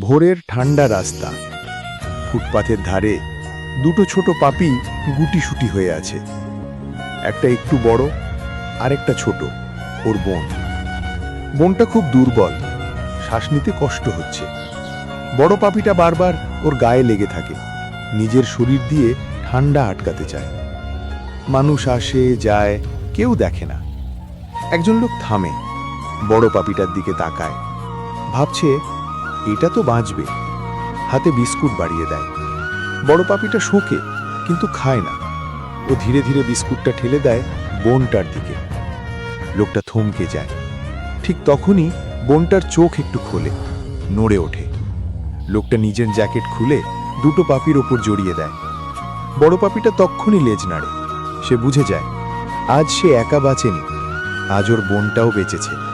ভোরের ঠান্ডা রাস্তা। ফুটপাথের ধারে দুটো ছোট পাপি গুটিসুটি হয়ে আছে। একটা একটু বড় আর একটা ছোট, ওর বোন। বোনটা খুব দুর্বল, শ্বাস নিতে কষ্ট হচ্ছে। বড় পাপিটা বারবার ওর গায়ে লেগে থাকে, নিজের শরীর দিয়ে ঠান্ডা আটকাতে চায়। মানুষ আসে, যায়, কেউ দেখে না। একজন লোক থামে, বড় পাপিটার দিকে তাকায়। ভাবছে এটা তো বাঁচবে। হাতে বিস্কুট বাড়িয়ে দেয়। বড় পাপিটা শোকে, কিন্তু খায় না। ও ধীরে ধীরে বিস্কুটটা ঠেলে দেয় বোনটার দিকে। লোকটা থমকে যায়। ঠিক তখনই বোনটার চোখ একটু খোলে, নড়ে ওঠে। লোকটা নিজের জ্যাকেট খুলে দুটো পাপির ওপর জড়িয়ে দেয়। বড় পাপিটা তক্ষুনি লেজ নাড়ে। সে বুঝে যায়, আজ সে একা বাঁচেনি। আজ ওর বোনটাও বেঁচেছে।